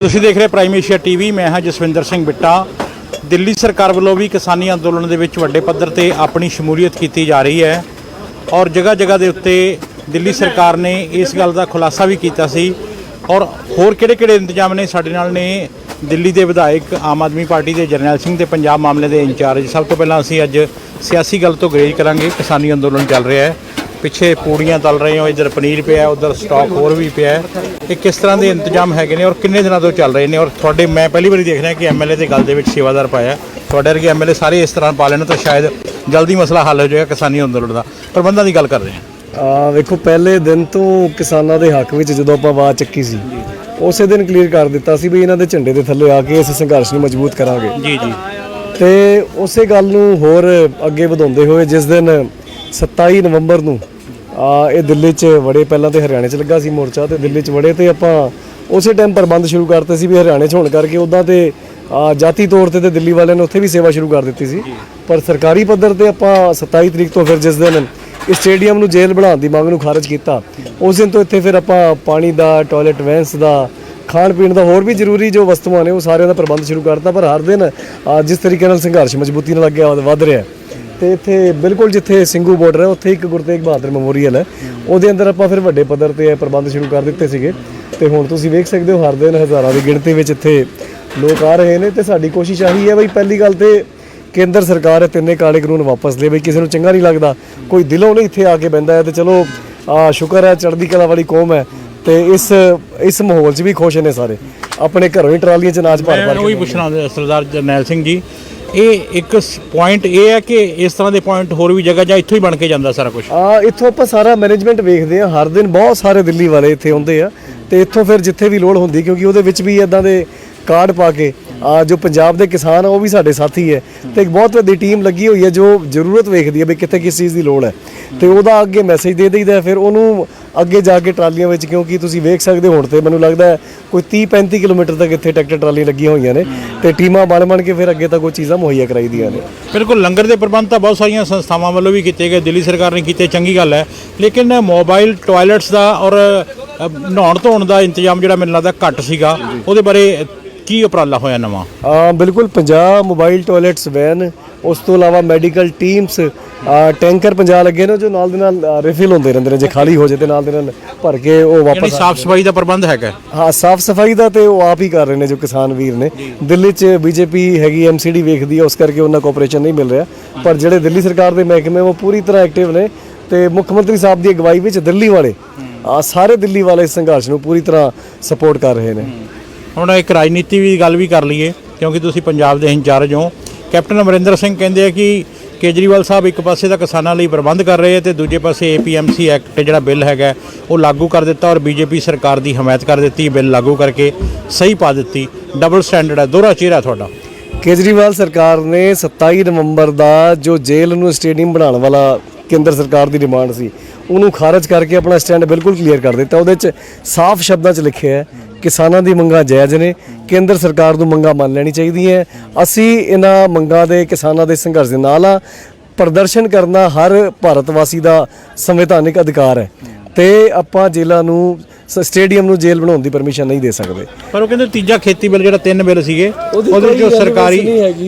ਤੁਸੀਂ ਦੇਖ ਰਹੇ ਪ੍ਰਾਈਮ ਏਸ਼ੀਆ ਟੀਵੀ ਮੈਂ ਹਾਂ ਜਸਵਿੰਦਰ ਸਿੰਘ ਬਿੱਟਾ। ਦਿੱਲੀ ਸਰਕਾਰ ਵੱਲੋਂ ਵੀ ਕਿਸਾਨੀ ਅੰਦੋਲਨ ਦੇ ਵਿੱਚ ਵੱਡੇ ਪੱਧਰ ਤੇ ਆਪਣੀ ਸ਼ਮੂਲੀਅਤ ਕੀਤੀ ਜਾ ਰਹੀ ਹੈ ਔਰ ਜਗ੍ਹਾ ਜਗ੍ਹਾ ਦੇ ਉੱਤੇ ਦਿੱਲੀ ਸਰਕਾਰ ਨੇ ਇਸ ਗੱਲ ਦਾ ਖੁਲਾਸਾ ਵੀ ਕੀਤਾ ਸੀ ਔਰ ਹੋਰ ਕਿਹੜੇ-ਕਿਹੜੇ ਇੰਤਜ਼ਾਮ ਨੇ ਸਾਡੇ ਨਾਲ ਨੇ ਦਿੱਲੀ ਦੇ ਵਿਧਾਇਕ ਆਮ ਆਦਮੀ ਪਾਰਟੀ ਦੇ ਜਰਨੈਲ ਸਿੰਘ ਤੇ ਪੰਜਾਬ ਮਾਮਲੇ ਦੇ ਇੰਚਾਰਜ। ਸਭ ਤੋਂ ਪਹਿਲਾਂ ਅਸੀਂ ਅੱਜ ਸਿਆਸੀ ਗੱਲ ਤੋਂ ਗਰੇਜ ਕਰਾਂਗੇ। ਕਿਸਾਨੀ ਅੰਦੋਲਨ ਚੱਲ ਰਿਹਾ ਹੈ। ਪਿੱਛੇ ਪੂੜੀਆਂ ਤਲ ਰਹੇ ਹੋ ਇੱਧਰ ਪਨੀਰ ਪਿਆ ਉਧਰ ਸਟਾਕ ਹੋਰ ਵੀ ਪਿਆ। ਇਹ ਕਿਸ ਤਰ੍ਹਾਂ ਦੇ ਇੰਤਜ਼ਾਮ ਹੈਗੇ ਨੇ ਔਰ ਕਿੰਨੇ ਦਿਨਾਂ ਤੋਂ ਚੱਲ ਰਹੇ ਨੇ? ਔਰ ਤੁਹਾਡੇ ਮੈਂ ਪਹਿਲੀ ਵਾਰੀ ਦੇਖ ਰਿਹਾ ਕਿ ਐਮਐਲਏ ਦੇ ਗੱਲ ਦੇ ਵਿੱਚ ਸੇਵਾਦਾਰ ਪਾਇਆ। ਤੁਹਾਡੇ ਵਰਗੇ ਐਮਐਲਏ ਸਾਰੇ ਇਸ ਤਰ੍ਹਾਂ ਪਾ ਲੈਣ ਤਾਂ ਸ਼ਾਇਦ ਜਲਦੀ ਮਸਲਾ ਹੱਲ ਹੋ ਜਾਏਗਾ ਕਿਸਾਨੀ ਅੰਦੋਲਨ ਦਾ। ਪ੍ਰਬੰਧਾਂ ਦੀ ਗੱਲ ਕਰ ਰਹੇ ਹਾਂ। ਆ ਵੇਖੋ ਪਹਿਲੇ ਦਿਨ ਤੋਂ ਕਿਸਾਨਾਂ ਦੇ ਹੱਕ ਵਿੱਚ ਜਦੋਂ ਆਪਾਂ ਆਵਾਜ਼ ਚੱਕੀ ਸੀ ਉਸੇ ਦਿਨ ਕਲੀਅਰ ਕਰ ਦਿੱਤਾ ਸੀ ਵੀ ਇਹਨਾਂ ਦੇ ਝੰਡੇ ਦੇ ਥੱਲੇ ਆ ਕੇ ਇਸ ਸੰਘਰਸ਼ ਨੂੰ ਮਜ਼ਬੂਤ ਕਰਾਂਗੇ। ਜੀ ਜੀ। ਤੇ ਉਸੇ ਗੱਲ ਨੂੰ ਹੋਰ ਅੱਗੇ ਵਧਾਉਂਦੇ ਹੋਏ ਜਿਸ ਦਿਨ 27 ਨਵੰਬਰ ਨੂੰ ਆ ਇਹ ਦਿੱਲੀ 'ਚ ਵੜੇ ਪਹਿਲਾਂ ਤੇ ਹਰਿਆਣੇ 'ਚ ਲੱਗਾ ਸੀ ਮੋਰਚਾ ਤੇ ਦਿੱਲੀ 'ਚ ਵੜੇ ਤੇ ਆਪਾਂ ਉਸੇ ਟਾਈਮ ਪ੍ਰਬੰਧ ਸ਼ੁਰੂ ਕਰਤੇ ਸੀ ਵੀ ਹਰਿਆਣੇ 'ਚ ਹੋਣ ਕਰਕੇ ਉਦਾਂ ਤੇ ਆ, ਜਾਤੀ ਤੌਰ ਤੇ ਤੇ ਦਿੱਲੀ ਵਾਲਿਆਂ ਨੇ ਉੱਥੇ ਵੀ ਸੇਵਾ ਸ਼ੁਰੂ ਕਰ ਦਿੱਤੀ ਸੀ। ਪਰ ਸਰਕਾਰੀ ਪੱਧਰ ਤੇ ਆਪਾਂ 27 ਤਰੀਕ ਤੋਂ ਫਿਰ ਜਿਸ ਦਿਨ ਇਸ ਸਟੇਡੀਅਮ ਨੂੰ ਜੇਲ੍ਹ ਬਣਾਉਣ ਦੀ ਮੰਗ ਨੂੰ ਖਾਰਜ ਕੀਤਾ ਉਸ ਦਿਨ ਤੋਂ ਇੱਥੇ ਫਿਰ ਆਪਾਂ ਪਾਣੀ ਦਾ ਟਾਇਲਟ ਵੈਂਸ ਦਾ ਖਾਣ ਪੀਣ ਦਾ ਹੋਰ ਵੀ ਜ਼ਰੂਰੀ ਜੋ ਵਸਤੂਆਂ ਨੇ ਉਹ ਸਾਰਿਆਂ ਦਾ ਪ੍ਰਬੰਧ ਸ਼ੁਰੂ ਕਰਤਾ ਪਰ ਹਰ ਦਿਨ ਜਿਸ ਤਰੀਕੇ ਨਾਲ ਸੰਘਰਸ਼ ਮਜ਼ਬੂਤੀ ਨਾਲ ਅੱਗੇ ਵਧ- ਵੱਧ ਰਿਹਾ ਤੇ ਇੱਥੇ ਬਿਲਕੁਲ ਜਿੱਥੇ ਸਿੰਘੂ ਬਾਰਡਰ ਹੈ ਉੱਥੇ ਇੱਕ ਗੁਰੂ ਤੇਗ ਬਹਾਦਰ ਮੈਮੋਰੀਅਲ ਹੈ। ਉਹਦੇ ਅੰਦਰ ਆਪਾਂ ਫਿਰ ਵੱਡੇ ਪੱਧਰ ਤੇ ਇਹ ਪ੍ਰਬੰਧ ਸ਼ੁਰੂ ਕਰ ਦਿੱਤੇ ਸੀਗੇ। ਤੇ ਹੁਣ ਤੁਸੀਂ ਵੇਖ ਸਕਦੇ ਹੋ ਹਰ ਦਿਨ ਹਜ਼ਾਰਾਂ ਦੀ ਗਿਣਤੀ ਵਿੱਚ ਇੱਥੇ ਲੋਕ ਆ ਰਹੇ ਨੇ। ਤੇ ਸਾਡੀ ਕੋਸ਼ਿਸ਼ ਆਹੀ ਹੈ ਬਈ ਪਹਿਲੀ ਗੱਲ ਤੇ ਕੇਂਦਰ ਸਰਕਾਰ ਇਹ ਤਿੰਨੇ ਕਾਲੇ ਕਾਨੂੰਨ ਵਾਪਸ ਲੈ ਬਈ ਕਿਸੇ ਨੂੰ ਚੰਗਾ ਨਹੀਂ ਲੱਗਦਾ ਕੋਈ ਦਿਲੋਂ ਨਹੀਂ ਇੱਥੇ ਆ ਕੇ ਬੈੰਦਾ ਹੈ। ਤੇ ਚਲੋ ਆ ਸ਼ੁਕਰ ਹੈ ਚੜ੍ਹਦੀ ਕਲਾ ਵਾਲੀ ਕੌਮ ਹੈ। ਤੇ ਇਸ ਇਸ ਮਾਹੌਲ 'ਚ ਵੀ ਖੁਸ਼ ਨੇ ਸਾਰੇ। ਆਪਣੇ ਘਰੋਂ ਹੀ ਟਰਾਲੀਆਂ 'ਚ ਅਨਾਜ ਭਰ ਭਰ ਉਹੀ ਕੇ ਪੁੱਛਣਾ ਸਰਦਾਰ ਜਰਨੈਲ ਸਿੰਘ ਜੀ ਇਹ ਇੱਕ ਪੁਆਇੰਟ ਇਹ ਹੈ ਕਿ ਇਸ ਤਰ੍ਹਾਂ ਦੇ ਪੁਆਇੰਟ ਹੋਰ ਵੀ ਜਗ੍ਹਾ ਜਾਂ ਇੱਥੋਂ ਹੀ ਬਣ ਕੇ ਜਾਂਦਾ ਸਾਰਾ ਕੁਝ ਆ, ਇੱਥੋਂ ਆਪਾਂ ਸਾਰਾ ਮੈਨੇਜਮੈਂਟ ਵੇਖਦੇ ਆ ਹਰ ਦਿਨ ਬਹੁਤ ਸਾਰੇ ਦਿੱਲੀ ਵਾਲੇ ਇੱਥੇ ਆਉਂਦੇ ਆ ਤੇ ਇੱਥੋਂ ਫਿਰ ਜਿੱਥੇ ਵੀ ਲੋੜ ਹੁੰਦੀ, ਕਿਉਂਕਿ ਉਹਦੇ ਵਿੱਚ ਵੀ ਇਦਾਂ ਦੇ ਕਾਰਡ ਪਾ ਕੇ, ਆ, ਜੋ ਪੰਜਾਬ ਦੇ ਕਿਸਾਨ ਆ, ਉਹ ਵੀ ਸਾਡੇ ਸਾਥੀ ਹੈ ਤੇ ਇੱਕ ਬਹੁਤ ਵੱਡੀ ਟੀਮ ਲੱਗੀ ਹੋਈ ਹੈ ਜੋ ਜ਼ਰੂਰਤ ਵੇਖਦੀ ਹੈ ਵੀ ਕਿੱਥੇ ਕਿਸ ਚੀਜ਼ ਦੀ ਲੋੜ ਹੈ। ਤੇ ਉਹਦਾ ਅੱਗੇ ਮੈਸੇਜ ਦੇ ਦਈਦਾ ਫਿਰ ਉਹਨੂੰ ਅੱਗੇ ਜਾ ਕੇ ਟਰਾਲੀਆਂ ਵਿੱਚ ਕਿਉਂਕਿ ਤੁਸੀਂ ਵੇਖ ਸਕਦੇ ਹੋ ਹੁਣ ਤੇ ਮੈਨੂੰ ਲੱਗਦਾ ਕੋਈ 30 35 ਕਿਲੋਮੀਟਰ ਤੱਕ ਇੱਥੇ ਟਰੈਕਟਰ ਟਰਾਲੀਆਂ ਲੱਗੀਆਂ ਹੋਈਆਂ ਨੇ ਤੇ ਟੀਮਾਂ ਬਣ ਬਣ ਕੇ ਫਿਰ ਅੱਗੇ ਤੱਕ ਉਹ ਚੀਜ਼ਾਂ ਮੁਹੱਈਆ ਕਰਾਈਦੀਆਂ ਨੇ। ਬਿਲਕੁਲ ਲੰਗਰ ਦੇ ਪ੍ਰਬੰਧ ਤਾਂ ਬਹੁਤ ਸਾਰੀਆਂ ਸੰਸਥਾਵਾਂ ਵੱਲੋਂ ਵੀ ਕੀਤੇ ਗਏ ਦਿੱਲੀ ਸਰਕਾਰ ਨੇ ਕੀਤੇ ਚੰਗੀ ਗੱਲ ਹੈ। ਲੇਕਿਨ ਮੋਬਾਈਲ ਟਾਇਲਟਸ ਦਾ ਔਰ ਨਹਾਉਣ ਧੋਣ ਦਾ ਇੰਤਜ਼ਾਮ ਜਿਹੜਾ ਮੈਨੂੰ ਲੱਗਦਾ ਘੱਟ ਸੀਗਾ ਉਹਦੇ ਬਾਰੇ ਕੀ ਉਪਰਾਲਾ ਹੋਇਆ ਨਵਾਂ? ਬਿਲਕੁਲ 50 ਮੋਬਾਈਲ ਟਾਇਲਟਸ ਵੈਨ ਉਸ ਤੋਂ ਇਲਾਵਾ ਮੈਡੀਕਲ ਟੀਮਸ ਆ ਟੈਂਕਰ 50 ਲੱਗੇ ਨੇ ਜੋ ਨਾਲ ਦੇ ਨਾਲ ਰਿਫਿਲ ਹੁੰਦੇ ਰਹਿੰਦੇ ਨੇ ਜੇ ਖਾਲੀ ਹੋ ਜੇ ਤੇ ਨਾਲ ਦੇ ਨਾਲ ਭਰ ਕੇ ਉਹ ਵਾਪਸ ਸਾਫ਼ ਸਫ਼ਾਈ ਦਾ ਪ੍ਰਬੰਧ ਹੈਗਾ ਹਾਂ? ਸਾਫ਼ ਸਫ਼ਾਈ ਦਾ ਤੇ ਉਹ ਆਪ ਹੀ ਕਰ ਰਹੇ ਨੇ ਜੋ ਕਿਸਾਨ ਵੀਰ ਨੇ। ਦਿੱਲੀ 'ਚ ਬੀਜੇਪੀ ਹੈਗੀ ਐਮਸੀਡੀ ਵੇਖਦੀ ਹੈ ਉਸ ਕਰਕੇ ਉਹਨਾਂ ਕੋਆਪਰੇਸ਼ਨ ਨਹੀਂ ਮਿਲ ਰਿਹਾ। ਪਰ ਜਿਹੜੇ ਦਿੱਲੀ ਸਰਕਾਰ ਦੇ ਮਹਿਕਮੇ ਉਹ ਪੂਰੀ ਤਰ੍ਹਾਂ ਐਕਟਿਵ ਨੇ ਤੇ ਮੁੱਖ ਮੰਤਰੀ ਸਾਹਿਬ ਦੀ ਅਗਵਾਈ ਵਿੱਚ ਦਿੱਲੀ ਵਾਲੇ ਆ ਸਾਰੇ ਦਿੱਲੀ ਵਾਲੇ ਇਸ ਸੰਘਰਸ਼ ਨੂੰ ਪੂਰੀ ਤਰ੍ਹਾਂ ਸਪੋਰਟ ਕਰ ਰਹੇ ਨੇ। ਹੁਣ ਇੱਕ ਰਾਜਨੀਤੀ ਵੀ ਗੱਲ ਵੀ ਕਰ ਲਈਏ ਕਿਉਂਕਿ ਤੁਸੀਂ ਪੰਜਾਬ ਦੇ ਇੰਚਾਰਜ ਹੋ। ਕੈਪਟਨ ਅਮਰਿੰਦਰ ਸਿੰਘ ਕਹਿੰਦੇ ਆ ਕਿ ਕੇਜਰੀਵਾਲ ਸਾਹਿਬ ਇੱਕ ਪਾਸੇ ਤਾਂ ਕਿਸਾਨਾਂ ਲਈ ਪ੍ਰਬੰਧ ਕਰ ਰਹੇ ਆ ਤੇ ਦੂਜੇ ਪਾਸੇ ਏਪੀਐਮਸੀ ਐਕਟ ਜਿਹੜਾ ਬਿੱਲ ਹੈਗਾ, ਉਹ ਲਾਗੂ ਕਰ ਦਿੱਤਾ ਔਰ ਬੀਜੇਪੀ ਸਰਕਾਰ ਦੀ ਹਮਾਇਤ ਕਰ ਦਿੱਤੀ ਬਿੱਲ ਲਾਗੂ ਕਰਕੇ ਸਹੀ ਪਾ ਦਿੱਤੀ। ਡਬਲ ਸਟੈਂਡਰਡ ਹੈ, ਦੋਹਰਾ ਚਿਹਰਾ ਤੁਹਾਡਾ। ਕੇਜਰੀਵਾਲ ਸਰਕਾਰ ਨੇ 27 ਨਵੰਬਰ ਦਾ ਜੋ ਜੇਲ੍ਹ ਨੂੰ ਸਟੇਡੀਅਮ ਬਣਾਉਣ ਵਾਲਾ ਕੇਂਦਰ ਸਰਕਾਰ ਦੀ ਡਿਮਾਂਡ ਸੀ, ਉਹਨੂੰ ਖਾਰਜ ਕਰਕੇ ਆਪਣਾ ਸਟੈਂਡ ਬਿਲਕੁਲ ਕਲੀਅਰ ਕਰ ਦਿੱਤਾ। ਉਹਦੇ 'ਚ ਸਾਫ਼ ਸ਼ਬਦਾਂ 'ਚ ਲਿਖਿਆ ਹੈ ਕਿਸਾਨਾਂ ਦੀ ਮੰਗਾਂ ਜਾਇਜ਼ ਨੇ, ਕੇਂਦਰ ਸਰਕਾਰ ਨੂੰ ਮੰਗਾਂ ਮੰਨ ਲੈਣੀ ਚਾਹੀਦੀ ਹੈ ਅਸੀਂ ਇਹਨਾਂ ਮੰਗਾਂ ਦੇ ਕਿਸਾਨਾਂ ਦੇ ਸੰਘਰਸ਼ ਦੇ ਨਾਲ ਆ। ਪ੍ਰਦਰਸ਼ਨ ਕਰਨਾ ਹਰ ਭਾਰਤ ਵਾਸੀ ਦਾ ਸੰਵਿਧਾਨਿਕ ਅਧਿਕਾਰ ਹੈ ਤੇ ਆਪਾਂ ਜੇਲ੍ਹਾਂ ਨੂੰ ਸਟੇਡੀਅਮ ਨੂੰ ਜੇਲ੍ਹ ਬਣਾਉਣ ਦੀ ਪਰਮਿਸ਼ਨ ਨਹੀਂ ਦੇ ਸਕਦੇ। ਪਰ ਉਹ ਕਹਿੰਦੇ ਤੀਜਾ ਖੇਤੀ ਬਿੱਲ ਜਿਹੜਾ ਤਿੰਨ ਬਿੱਲ ਸੀਗੇ ਉਹਦੀ ਜੋ ਸਰਕਾਰੀ।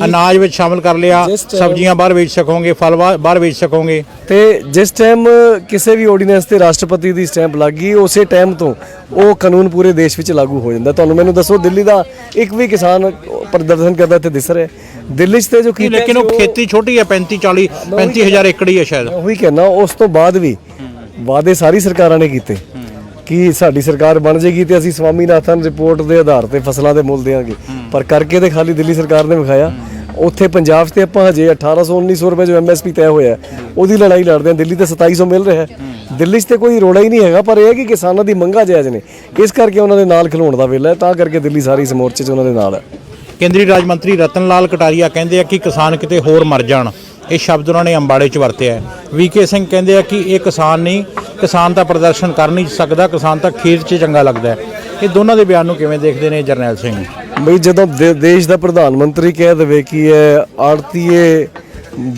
ਅਨਾਜ ਵਿੱਚ ਸ਼ਾਮਲ ਕਰ ਲਿਆ ਸਬਜ਼ੀਆਂ ਬਾਹਰ ਵੇਚ ਸਕੋਗੇ ਫਲ ਬਾਹਰ ਵੇਚ ਸਕੋਗੇ। ਤੇ ਜਿਸ ਟਾਈਮ ਕਿਸੇ ਵੀ ਆਰਡੀਨੈਂਸ ਤੇ ਰਾਸ਼ਟਰਪਤੀ ਦੀ ਸਟੈਂਪ ਲੱਗੀ ਉਸੇ ਟਾਈਮ ਤੋਂ ਉਹ ਕਾਨੂੰਨ ਪੂਰੇ ਦੇਸ਼ ਵਿੱਚ ਲਾਗੂ ਹੋ ਜਾਂਦਾ। ਤੁਹਾਨੂੰ ਮੈਨੂੰ ਦੱਸੋ ਦਿੱਲੀ ਦਾ ਇੱਕ ਵੀ ਕਿਸਾਨ ਪ੍ਰਦਰਸ਼ਨ ਕਰਦਾ ਇੱਥੇ ਦਿਸ ਰਿਹਾ। ਦਿੱਲੀ 'ਚ ਤੇ ਜੋ ਕੀਤਾ ਲੇਕਿਨ ਉਹ ਖੇਤੀ ਛੋਟੀ ਹੈ 35 40 35000 ਏਕੜ ਹੀ ਹੈ ਸ਼ਾਇਦ। ਉਹੀ ਕਹਿਣਾ ਉਸ ਤੋਂ ਬਾਅਦ ਵੀ ਵਾਅਦੇ ਸਾਰੀ ਸਰਕਾਰਾਂ ਨੇ ਕੀਤੇ। ਕਿ ਸਾਡੀ ਸਰਕਾਰ ਬਣ ਜੇਗੀ ਤੇ ਅਸੀਂ ਸਵਾਮੀਨਾਥਨ ਰਿਪੋਰਟ ਦੇ ਆਧਾਰ ਤੇ ਫਸਲਾਂ ਦੇ ਮੁੱਲ ਦੇਵਾਂਗੇ ਪਰ ਕਰਕੇ ਤੇ ਖਾਲੀ ਦਿੱਲੀ ਸਰਕਾਰ ਨੇ ਵਿਖਾਇਆ ਉੱਥੇ ਪੰਜਾਬ 'ਚ ਤੇ ਆਪਾਂ ਹਜੇ 1800 1900 ਰੁਪਏ ਜੋ ਐਮਐਸਪੀ ਤੈਅ ਹੋਇਆ ਉਹਦੀ ਲੜਾਈ ਲੜਦੇ ਹਾਂ ਦਿੱਲੀ ਤੇ 2700 ਮਿਲ ਰਿਹਾ ਹੈ। ਦਿੱਲੀ 'ਚ ਤੇ ਕੋਈ ਰੋੜਾ ਹੀ ਨਹੀਂ ਹੈਗਾ ਪਰ ਇਹ ਹੈ ਕਿ ਕਿਸਾਨਾਂ ਦੀ ਮੰਗਾਂ ਜਾਇਜ਼ ਨੇ। ਇਸ ਕਰਕੇ ਉਹਨਾਂ ਦੇ ਨਾਲ ਖਲੋਣ ਦਾ ਵੇਲਾ ਹੈ ਤਾਂ ਕਰਕੇ ਦਿੱਲੀ ਸਾਰੀ ਇਸ ਮੋਰਚੇ 'ਚ ਉਹਨਾਂ ਦੇ ਨਾਲ ਹੈ। ਕੇਂਦਰੀ ਰਾਜ ਮੰਤਰੀ ਰਤਨ ਲਾਲ ਕਟਾਰੀਆ ਕਹਿੰਦੇ ਆ ਕਿ ਕਿਸਾਨ ਕਿਤੇ ਹੋਰ ਮਰ ਜਾਣ। ਇਹ ਸ਼ਬਦ ਉਹਨਾਂ ਨੇ ਅੰਬਾੜੇ 'ਚ ਵਰਤਿਆ ਹੈ। ਵੀਕੇ ਸਿੰਘ ਕਹਿੰਦੇ ਆ ਕਿ ਇਹ ਕਿਸਾਨ ਨਹੀਂ ਕਿਸਾਨ ਤਾਂ ਪ੍ਰਦਰਸ਼ਨ ਕਰ ਨਹੀਂ ਸਕਦਾ, ਕਿਸਾਨ ਤਾਂ ਖੇਤ 'ਚ ਚੰਗਾ ਲੱਗਦਾ ਇਹ ਦੋਨਾਂ ਦੇ ਬਿਆਨ ਨੂੰ ਕਿਵੇਂ ਦੇਖਦੇ ਨੇ ਜਰਨੈਲ ਸਿੰਘ? ਬਈ ਜਦੋਂ ਦੇ- ਦੇਸ਼ ਦਾ ਪ੍ਰਧਾਨ ਮੰਤਰੀ ਕਹਿ ਦੇਵੇ ਕਿ ਇਹ ਆੜਤੀਏ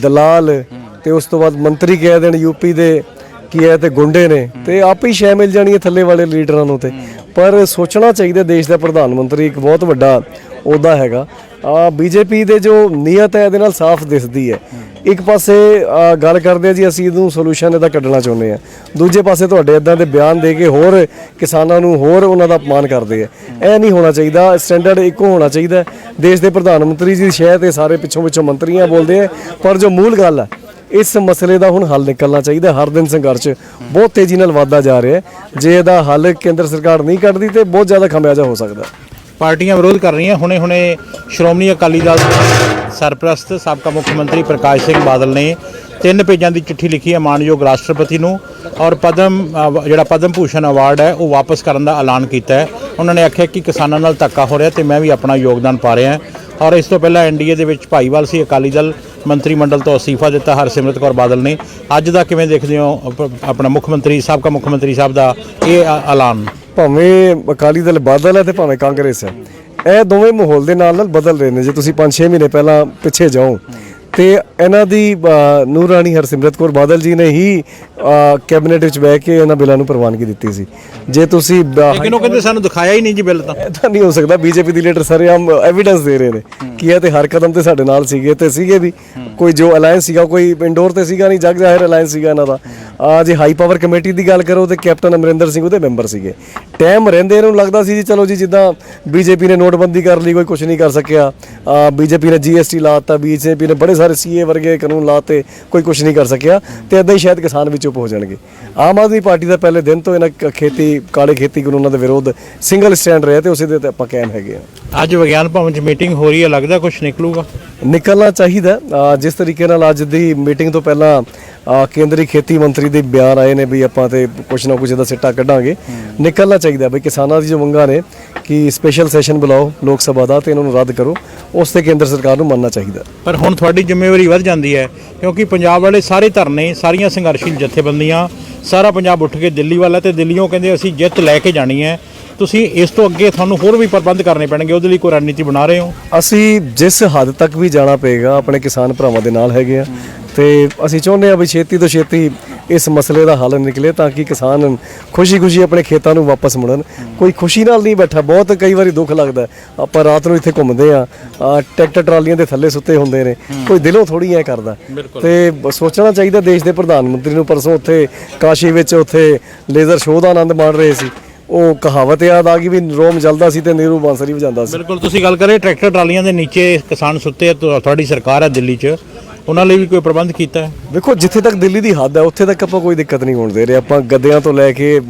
ਦਲਾਲ ਤੇ ਉਸ ਤੋਂ ਬਾਅਦ ਮੰਤਰੀ ਕਹਿ ਦੇਣ ਯੂਪੀ ਦੇ ਕੀ ਇਹ ਤੇ ਗੁੰਡੇ ਨੇ ਤੇ ਆਪ ਹੀ ਸ਼ੈ ਮਿਲ ਜਾਣੀ ਹੈ ਥੱਲੇ ਵਾਲੇ ਲੀਡਰਾਂ ਨੂੰ ਤੇ। ਪਰ ਸੋਚਣਾ ਚਾਹੀਦਾ ਦੇਸ਼ ਦਾ ਪ੍ਰਧਾਨ ਮੰਤਰੀ ਇੱਕ ਬਹੁਤ ਵੱਡਾ ਅਹੁਦਾ ਹੈਗਾ। ਆ ਬੀਜੇਪੀ ਦੇ ਜੋ ਨੀਅਤ ਹੈ, ਇਹਦੇ ਨਾਲ ਸਾਫ਼ ਦਿਸਦੀ ਹੈ। ਇੱਕ ਪਾਸੇ ਗੱਲ ਕਰਦੇ ਆ ਜੀ, ਅਸੀਂ ਇਹਨੂੰ ਸੋਲੂਸ਼ਨ ਇਹਦਾ ਕੱਢਣਾ ਚਾਹੁੰਦੇ ਆ ਦੂਜੇ ਪਾਸੇ ਤੁਹਾਡੇ ਇਦਾਂ ਦੇ ਬਿਆਨ ਦੇ ਕੇ ਹੋਰ ਕਿਸਾਨਾਂ ਨੂੰ ਹੋਰ ਉਹਨਾਂ ਦਾ ਅਪਮਾਨ ਕਰਦੇ ਆ। ਇਹ ਨਹੀਂ ਹੋਣਾ ਚਾਹੀਦਾ ਸਟੈਂਡਰਡ ਇੱਕੋ ਹੋਣਾ ਚਾਹੀਦਾ ਦੇਸ਼ ਦੇ ਪ੍ਰਧਾਨ ਮੰਤਰੀ ਜੀ ਸ਼ਹਿਰ ਤੇ ਸਾਰੇ ਪਿੱਛੋਂ ਪਿੱਛੋਂ ਮੰਤਰੀਆਂ ਬੋਲਦੇ ਆ। ਪਰ ਜੋ ਮੂਲ ਗੱਲ ਆ, ਇਸ ਮਸਲੇ ਦਾ ਹੁਣ ਹੱਲ ਨਿਕਲਣਾ ਚਾਹੀਦਾ ਹਰ ਦਿਨ ਸੰਘਰਸ਼ ਬਹੁਤ ਤੇਜ਼ੀ ਨਾਲ ਵਧਦਾ ਜਾ ਰਿਹਾ ਹੈ। ਜੇ ਇਹਦਾ ਹੱਲ ਕੇਂਦਰ ਸਰਕਾਰ ਨਹੀਂ ਕੱਢਦੀ ਤੇ ਬਹੁਤ ਜ਼ਿਆਦਾ ਖਮਿਆਜਾ ਹੋ ਸਕਦਾ ਪਾਰਟੀਆਂ ਵਿਰੋਧ ਕਰ ਰਹੀਆਂ। ਹੁਣੇ ਹੁਣੇ ਸ਼੍ਰੋਮਣੀ ਅਕਾਲੀ ਦਲ ਸਰਪ੍ਰਸਤ ਸਾਬਕਾ ਮੁੱਖ ਮੰਤਰੀ ਪ੍ਰਕਾਸ਼ ਸਿੰਘ ਬਾਦਲ ਨੇ ਤਿੰਨ ਪੇਜਾਂ ਦੀ ਚਿੱਠੀ ਲਿਖੀ ਹੈ ਮਾਨਯੋਗ ਰਾਸ਼ਟਰਪਤੀ ਨੂੰ ਔਰ ਪਦਮ ਜਿਹੜਾ ਪਦਮ ਭੂਸ਼ਣ ਅਵਾਰਡ ਹੈ, ਉਹ ਵਾਪਸ ਕਰਨ ਦਾ ਐਲਾਨ ਕੀਤਾ ਹੈ। ਉਹਨਾਂ ਨੇ ਆਖਿਆ ਕਿ ਕਿਸਾਨਾਂ ਨਾਲ ਧੱਕਾ ਹੋ ਰਿਹਾ ਤੇ ਮੈਂ ਵੀ ਆਪਣਾ ਯੋਗਦਾਨ ਪਾ ਰਿਹਾ ਔਰ ਇਸ ਤੋਂ ਪਹਿਲਾਂ ਐਨਡੀਏ ਦੇ ਵਿੱਚ ਭਾਈਵਾਲ ਸੀ, ਅਕਾਲੀ ਦਲ ਮੰਤਰੀ ਮੰਡਲ ਤੋਂ ਅਸਤੀਫਾ ਦਿੱਤਾ ਹਰਸਿਮਰਤ ਕੌਰ ਬਾਦਲ ਨੇ। ਅੱਜ ਦਾ ਕਿਵੇਂ ਦੇਖਦੇ ਹੋ ਆਪਣਾ ਮੁੱਖ ਮੰਤਰੀ, ਸਾਬਕਾ ਮੁੱਖ ਮੰਤਰੀ ਸਾਹਿਬ ਦਾ ਇਹ ਐਲਾਨ? ਭਾਵੇਂ ਅਕਾਲੀ ਦਲ ਬਾਦਲ ਹੈ ਤੇ ਭਾਵੇਂ ਕਾਂਗਰਸ ਹੈ, ਇਹ ਦੋਵੇਂ ਮਾਹੌਲ ਦੇ ਨਾਲ ਨਾਲ ਬਦਲ ਰਹੇ ਨੇ। ਜੇ ਤੁਸੀਂ 5-6 ਮਹੀਨੇ ਪਹਿਲਾਂ ਪਿੱਛੇ ਜਾਓ ਤੇ ਇਹਨਾਂ ਦੀ ਅ, ਨੂਰਾਨੀ ਹਰਸਿਮਰਤ ਕੌਰ ਬਾਦਲ ਜੀ ਨੇ ਹੀ ਕੈਬਨਿਟ ਵਿੱਚ ਬਹਿ ਕੇ ਇਹਨਾਂ ਬਿੱਲਾਂ ਨੂੰ ਪ੍ਰਵਾਨਗੀ ਦਿੱਤੀ ਸੀ। ਜੇ ਤੁਸੀਂ ਲੇਕਿਨ ਉਹ ਕਹਿੰਦੇ ਸਾਨੂੰ ਦਿਖਾਇਆ ਹੀ ਨਹੀਂ ਜੀ ਬਿੱਲ ਤਾਂ। ਤਾਂ ਨਹੀਂ ਹੋ ਸਕਦਾ ਬੀਜੇਪੀ ਦੀ ਲੀਡਰ ਸਰੇਆਮ ਐਵੀਡੈਂਸ ਦੇ ਰਹੇ ਨੇ ਕਿ ਇਹ ਤੇ ਹਰ ਕਦਮ ਤੇ ਸਾਡੇ ਨਾਲ ਸੀਗੇ ਤੇ ਸੀਗੇ ਵੀ। ਕੋਈ ਜੋ ਅਲਾਈਅੰਸ ਸੀਗਾ ਕੋਈ ਇੰਡੋਰ ਤੇ ਸੀਗਾ ਨਹੀਂ ਜਗ ਜ਼ਾਹਿਰ ਅਲਾਈਅੰਸ ਸੀਗਾ ਇਹਨਾਂ ਦਾ। ਆ ਜੇ ਹਾਈ ਪਾਵਰ ਕਮੇਟੀ ਦੀ ਗੱਲ ਕਰੋ ਤੇ ਕੈਪਟਨ ਅਮਰਿੰਦਰ ਸਿੰਘ ਉਹਦੇ ਮੈਂਬਰ ਸੀਗੇ। ਟਾਈਮ ਰਹਿੰਦੇ ਨੂੰ ਲੱਗਦਾ ਸੀ ਜੀ ਚਲੋ ਜੀ ਜਿੱਦਾਂ ਬੀਜੇਪੀ ਨੇ ਨੋਟਬੰਦੀ ਕਰ ਲਈ ਕੋਈ ਕੁਝ ਨਹੀਂ ਕਰ ਸਕਿਆ। ਆ ਬੀਜੇਪੀ ਨੇ ਜੀਐਸਟੀ ਲਾਤਾ ਬੀਜੇਪੀ ਨੇ ਬੜੇ ਸਾਰੇ ਸੀਏ ਵਰਗੇ ਕਾਨੂੰਨ ਲਾਤੇ ਕੋਈ ਕੁਝ ਨਹੀਂ ਕਰ ਸਕਿਆ ਤੇ ਇਦਾਂ ਹੀ ਸ਼ਾਇਦ ਕਿਸਾਨ ਵੀ ਚੁੱਪ ਹੋ ਜਾਣਗੇ। ਆਮ ਆਦਮੀ ਪਾਰਟੀ ਦਾ ਪਹਿਲੇ ਦਿਨ ਤੋਂ ਇਹਨਾਂ ਖੇਤੀ ਕਾਲੇ ਖੇਤੀ ਕਾਨੂੰਨਾਂ ਦੇ ਵਿਰੋਧ ਸਿੰਗਲ ਸਟੈਂਡ ਰਿਹਾ ਤੇ ਉਸੇ ਦੇ ਤੇ ਆਪਾਂ ਕਾਇਮ ਹੈਗੇ ਆ ਅੱਜ ਵਿਗਿਆਨ ਭਵਨ 'ਚ ਮੀਟਿੰਗ ਹੋ ਰਹੀ ਹੈ ਲੱਗਦਾ ਕੁਝ ਨਿਕਲੂਗਾ? ਨਿਕਲਣਾ ਚਾਹੀਦਾ। ਜਿਸ ਤਰੀਕੇ ਨਾਲ ਅੱਜ ਦੀ ਮੀਟਿੰਗ ਤੋਂ ਪਹਿਲਾਂ ਕੇਂਦਰੀ ਖੇਤੀ ਮੰਤਰੀ ਦੇ ਬਿਆਨ ਆਏ ਨੇ ਵੀ ਆਪਾਂ ਤੇ ਕੁਛ ਨਾ ਕੁਛ ਇਹਦਾ ਸਿੱਟਾ ਕੱਢਾਂਗੇ। ਨਿਕਲਣਾ ਚਾਹੀਦਾ ਵੀ ਕਿਸਾਨਾਂ ਦੀ ਜੋ ਮੰਗਾਂ ਨੇ ਕਿ ਸਪੈਸ਼ਲ ਸੈਸ਼ਨ ਬੁਲਾਓ ਲੋਕ ਸਭਾ ਦਾ ਤੇ ਇਹਨਾਂ ਨੂੰ ਰੱਦ ਕਰੋ, ਉਸ ਤੇ ਕੇਂਦਰ ਸਰਕਾਰ ਨੂੰ ਮੰਨਣਾ ਚਾਹੀਦਾ। ਪਰ ਹੁਣ ਤੁਹਾਡੀ ਜ਼ਿੰਮੇਵਾਰੀ ਵੱਧ ਜਾਂਦੀ ਹੈ, ਕਿਉਂਕਿ ਪੰਜਾਬ ਵਾਲੇ ਸਾਰੇ ਧਰਨੇ, ਸਾਰੀਆਂ ਸੰਘਰਸ਼ੀਲ ਜਥੇਬੰਦੀਆਂ, ਸਾਰਾ ਪੰਜਾਬ ਉੱਠ ਕੇ ਦਿੱਲੀ ਵੱਲ ਹੈ ਤੇ ਦਿੱਲੀੋਂ ਕਹਿੰਦੇ ਅਸੀਂ ਜਿੱਤ ਲੈ ਕੇ ਜਾਣੀ ਹੈ। ਤੁਸੀਂ ਇਸ ਤੋਂ ਅੱਗੇ ਤੁਹਾਨੂੰ ਹੋਰ ਵੀ ਪ੍ਰਬੰਧ ਕਰਨੇ ਪੈਣਗੇ ਉਹਦੇ ਲਈ ਕੋਈ ਰਣਨੀਤੀ ਬਣਾ ਰਹੇ ਹੋ? ਅਸੀਂ ਜਿਸ ਹੱਦ ਤੱਕ ਵੀ ਜਾਣਾ ਪਏਗਾ ਆਪਣੇ ਕਿਸਾਨ ਭਰਾਵਾਂ ਦੇ ਨਾਲ ਹੈਗੇ ਆ ਤੇ ਅਸੀਂ ਚਾਹੁੰਦੇ ਆ ਵੀ ਛੇਤੀ ਤੋਂ ਛੇਤੀ ਇਸ ਮਸਲੇ ਦਾ ਹੱਲ ਨਿਕਲੇ ਤਾਂ ਕਿ ਕਿਸਾਨ ਖੁਸ਼ੀ-ਖੁਸ਼ੀ ਆਪਣੇ ਖੇਤਾਂ ਨੂੰ ਵਾਪਸ ਮੁੜਨ। ਕੋਈ ਖੁਸ਼ੀ ਨਾਲ ਨਹੀਂ ਬੈਠਾ ਬਹੁਤ ਕਈ ਵਾਰੀ ਦੁੱਖ ਲੱਗਦਾ। ਆਪਾਂ ਰਾਤ ਨੂੰ ਇੱਥੇ ਘੁੰਮਦੇ ਆ ਟਰੈਕਟਰ ਟਰਾਲੀਆਂ ਦੇ ਥੱਲੇ ਸੁੱਤੇ ਹੁੰਦੇ ਨੇ ਕੋਈ ਦਿਲੋਂ ਥੋੜੀ ਐ ਕਰਦਾ। ਤੇ ਸੋਚਣਾ ਚਾਹੀਦਾ ਦੇਸ਼ ਦੇ ਪ੍ਰਧਾਨ ਮੰਤਰੀ ਨੂੰ ਪਰਸੋਂ ਉੱਥੇ ਕਾਸ਼ੀ ਵਿੱਚ ਉੱਥੇ ਲੇਜ਼ਰ ਸ਼ੋਅ ਦਾ ਆਨੰਦ ਮਾਣ ਰਹੇ ਸੀ। ਉਹ ਕਹਾਵਤ ਯਾਦ ਆ ਗਈ ਵੀ ਰੋਮ ਜਲਦਾ ਸੀ ਤੇ ਨੀਰੂ ਬਾਂਸਰੀ ਵਜਾਉਂਦਾ ਸੀ। ਬਿਲਕੁਲ ਤੁਸੀਂ ਗੱਲ ਕਰੇ ਟਰੈਕਟਰ ਟਰਾਲੀਆਂ ਦੇ ਨੀਚੇ ਕਿਸਾਨ ਸੁੱਤੇ ਆ, ਤੁਹਾ- ਤੁਹਾਡੀ ਸਰਕਾਰ ਹੈ ਦਿੱਲੀ 'ਚ। ਉਹਨਾਂ ਲਈ ਵੀ ਕੋਈ ਪ੍ਰਬੰਧ ਕੀਤਾ ਹੈ? ਵੇਖੋ ਜਿੱਥੇ ਤੱਕ ਦਿੱਲੀ ਦੀ ਹੱਦ ਹੈ ਉੱਥੇ ਤੱਕ ਆਪਾਂ ਕੋਈ ਦਿੱਕਤ ਨਹੀਂ ਹੋਣ ਦੇ ਰਹੇ। ਆਪਾਂ ਗੱਦਿਆਂ ਤੋਂ ਲੈ ਕੇ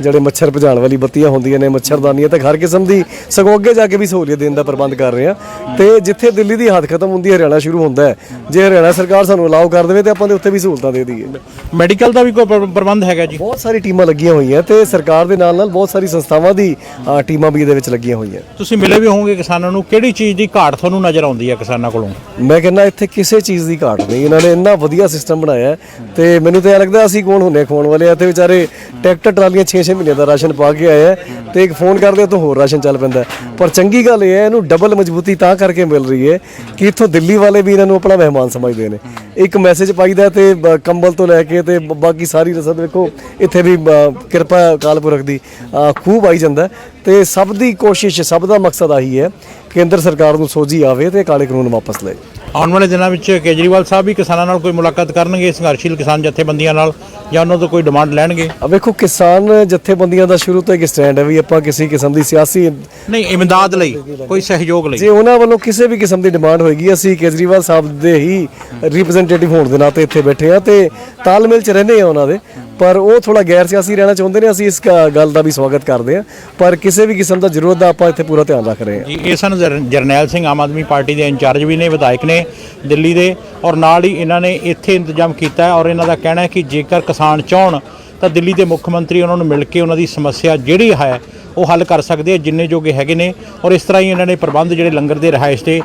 ਜਿਹੜੇ ਮੱਛਰ ਭਜਾਉਣ ਵਾਲੀ ਬੱਤੀਆਂ ਹੁੰਦੀਆਂ ਨੇ ਮੱਛਰਦਾਨੀਆਂ ਤੱਕ ਹਰ ਕਿਸਮ ਦੀ ਸਗੋਂ ਅੱਗੇ ਜਾ ਕੇ ਵੀ ਸਹੂਲੀਅਤ ਦੇਣ ਦਾ ਪ੍ਰਬੰਧ ਕਰ ਰਹੇ ਆ ਤੇ ਜਿੱਥੇ ਦਿੱਲੀ ਦੀ ਹੱਦ ਖਤਮ ਹੁੰਦੀ ਹੈ ਹਰਿਆਣਾ ਸ਼ੁਰੂ ਹੁੰਦਾ ਹੈ। ਜੇ ਹਰਿਆਣਾ ਸਰਕਾਰ ਸਾਨੂੰ ਅਲਾਉ ਕਰ ਦੇਵੇ ਤੇ ਆਪਾਂ ਦੇ ਉੱਥੇ ਵੀ ਸਹੂਲਤਾਂ ਦੇ ਦਈਏ। ਮੈਡੀਕਲ ਦਾ ਵੀ ਕੋਈ ਪ੍ਰ- ਪ੍ਰਬੰਧ ਹੈਗਾ ਜੀ? ਬਹੁਤ ਸਾਰੀ ਟੀਮਾਂ ਲੱਗੀਆਂ ਹੋਈਆਂ ਤੇ ਸਰਕਾਰ ਦੇ ਨਾਲ ਨਾਲ ਬਹੁਤ ਸਾਰੀ ਸੰਸਥਾਵਾਂ ਦੀ ਅ, ਟੀਮਾਂ ਵੀ ਇਹਦੇ ਵਿੱਚ ਲੱਗੀਆਂ ਹੋਈਆਂ। ਤੁਸੀਂ ਮਿਲੇ ਵੀ ਹੋਵੋਗੇ ਕਿਸਾਨਾਂ ਨੂੰ ਕਿਹੜੀ ਚੀਜ਼ ਦੀ ਘਾਟ ਤੁਹਾਨੂੰ ਨਜ਼ਰ ਆਉਂਦੀ ਹੈ ਕਿਸਾਨਾਂ ਕੋਲੋਂ? ਮੈਂ ਕਹਿੰਦਾ ਇੱਥੇ ਕਿਸੇ ਚੀਜ਼ ਦੀ ਘਾਟ ਨਹੀਂ ਇਹਨਾਂ ਨੇ ਇੰਨਾ ਵਧੀਆ ਸਿਸਟਮ ਬਣਾਇਆ ਹੈ ਤੇ ਮੈਨੂੰ ਤਾਂ ਇਹ ਲੱਗਦਾ ਅਸੀਂ ਕੌਣ ਹੁੰਨੇ ਖਵਾਉਣ ਵਾਲੇ ਆ ਤੇ ਵਿਚਾਰੇ ਟਰੈਕਟਰ ਟਰਾਲੀਆਂ 6 ਮਹੀਨੇ ਦਾ ਰਾਸ਼ਨ ਪਾ ਕੇ ਆਇਆ ਆ ਤੇ ਇੱਕ ਫੋਨ ਕਰਦੇ ਤਾਂ ਹੋਰ ਰਾਸ਼ਨ ਚੱਲ ਪੈਂਦਾ ਹੈ। ਪਰ ਚੰਗੀ ਗੱਲ ਇਹ ਹੈ ਇਹਨੂੰ ਡਬਲ ਮਜ਼ਬੂਤੀ ਤਾਂ ਕਰਕੇ ਮਿਲ ਰਹੀ ਹੈ ਕਿ ਇੱਥੋਂ ਦਿੱਲੀ ਵਾਲੇ ਵੀ ਇਹਨਾਂ ਨੂੰ ਆਪਣਾ ਮਹਿਮਾਨ ਸਮਝਦੇ ਨੇ। ਇੱਕ ਮੈਸੇਜ ਪਾਈਦਾ ਤੇ ਬ- ਕੰਬਲ ਤੋਂ ਲੈ ਕੇ ਤੇ ਬ- ਬਾਕੀ ਸਾਰੀ ਰਸਦ ਵੇਖੋ ਇੱਥੇ ਵੀ ਬ- ਕਿਰਪਾ ਅਕਾਲ ਪੁਰਖ ਦੀ ਅ, ਖੂਬ ਆਈ ਜਾਂਦਾ ਹੈ। ਤੇ ਸਭ ਦੀ ਕੋਸ਼ਿਸ਼ ਸਭ ਦਾ ਮਕਸਦ ਆਹੀ ਹੈ ਕੇਂਦਰ ਸਰਕਾਰ ਨੂੰ ਸੋਝੀ ਆਵੇ ਤੇ ਕਾਲੇ ਕਾਨੂੰਨ ਵਾਪਸ ਲਏ। ਆਉਣ ਵਾਲੇ ਦਿਨਾਂ ਵਿੱਚ ਕੇਜਰੀਵਾਲ ਸਾਹਿਬ ਵੀ ਕਿਸਾਨਾਂ ਨਾਲ ਕੋਈ ਮੁਲਾਕਾਤ ਕਰਨਗੇ ਸੰਘਰਸ਼ੀਲ ਕਿਸਾਨ ਜਥੇਬੰਦੀਆਂ ਨਾਲ ਜਾਂ ਉਹਨਾਂ ਤੋਂ ਕੋਈ ਡਿਮਾਂਡ ਲੈਣਗੇ? ਆ ਵੇਖੋ ਕਿਸਾਨ ਜਥੇਬੰਦੀਆਂ ਦਾ ਸ਼ੁਰੂ ਤੋਂ ਇੱਕ ਸਟੈਂਡ ਹੈ ਵੀ ਆਪਾਂ ਕਿਸੇ ਕਿਸਮ ਦੀ ਸਿਆਸੀ ਨਹੀਂ ਇਮਦਾਦ ਲਈ ਕੋਈ ਸਹਿਯੋਗ ਲਈ। ਜੇ ਉਹਨਾਂ ਵੱਲੋਂ ਕਿਸੇ ਵੀ ਕਿਸਮ ਦੀ ਡਿਮਾਂਡ ਹੋਏਗੀ ਅਸੀਂ ਕੇਜਰੀਵਾਲ ਸਾਹਿਬ ਦੇ ਹੀ ਰਿਪਰੈਜ਼ੈਂਟੇਟਿਵ ਹੋਣ ਦੇ ਨਾਤੇ ਇੱਥੇ ਬੈਠੇ ਆ ਤੇ ਤਾਲਮੇਲ ਚ ਰਹਿੰਦੇ ਆ ਉਹਨਾਂ ਦੇ। ਪਰ ਉਹ ਥੋੜਾ ਗੈਰ ਸਿਆਸੀ ਰਹਿਣਾ ਚਾਹੁੰਦੇ ਨੇ, ਅਸੀਂ ਇਸ ਗੱਲ ਦਾ ਵੀ ਸਵਾਗਤ ਕਰਦੇ ਹਾਂ। ਪਰ ਕਿਸੇ ਵੀ ਕਿਸਮ ਦਾ ਜ਼ਰੂਰਤ ਦਾ ਆਪਾਂ ਇੱਥੇ ਪੂਰਾ ਧਿਆਨ ਰੱਖ ਰਹੇ ਹਾਂ। ਜੀ, ਇਹ ਸਨ ਜਰ- ਜਰਨੈਲ ਸਿੰਘ ਆਮ ਆਦਮੀ ਪਾਰਟੀ ਦੇ ਇੰਚਾਰਜ ਵੀ ਨੇ, ਵਿਧਾਇਕ ਨੇ ਦਿੱਲੀ ਦੇ ਔਰ ਨਾਲ ਹੀ ਇਹਨਾਂ ਨੇ ਇੱਥੇ ਇੰਤਜ਼ਾਮ ਕੀਤਾ ਹੈ ਔਰ ਇਹਨਾਂ ਦਾ ਕਹਿਣਾ ਹੈ ਕਿ ਜੇਕਰ ਕਿਸਾਨ ਚਾਹਣ ਤਾਂ ਦਿੱਲੀ ਦੇ ਮੁੱਖ ਮੰਤਰੀ ਉਹਨਾਂ ਨੂੰ ਮਿਲ ਕੇ ਉਹਨਾਂ ਦੀ ਸਮੱਸਿਆ ਜਿਹੜੀ ਹੈ ਉਹ ਹੱਲ ਕਰ ਸਕਦੇ ਆ, ਜਿੰਨੇ ਜੋਗੇ ਹੈਗੇ ਨੇ ਔਰ ਇਸ ਤਰ੍ਹਾਂ ਹੀ ਇਹਨਾਂ ਨੇ ਪ੍ਰਬੰਧ ਜਿਹੜੇ ਲੰਗਰ ਦੇ ਰਿਹਾਇਸ਼ 'ਤੇ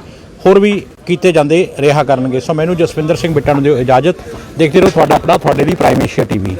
ਹੋਰ ਵੀ ਕੀਤੇ ਜਾਂਦੇ ਰਿਹਾ ਕਰਨਗੇ। ਸੋ ਮੈਨੂੰ ਜਸਵਿੰਦਰ ਸਿੰਘ ਬਿੱਟਾ ਨੂੰ ਦਿਓ ਇਜਾਜ਼ਤ। ਦੇਖਦੇ ਰਹੋ ਤੁਹਾਡਾ ਆਪਣਾ, ਤੁਹਾਡੇ ਲਈ ਪ੍ਰਾਈਮ ਏਸ਼ੀਆ ਟੀਵੀ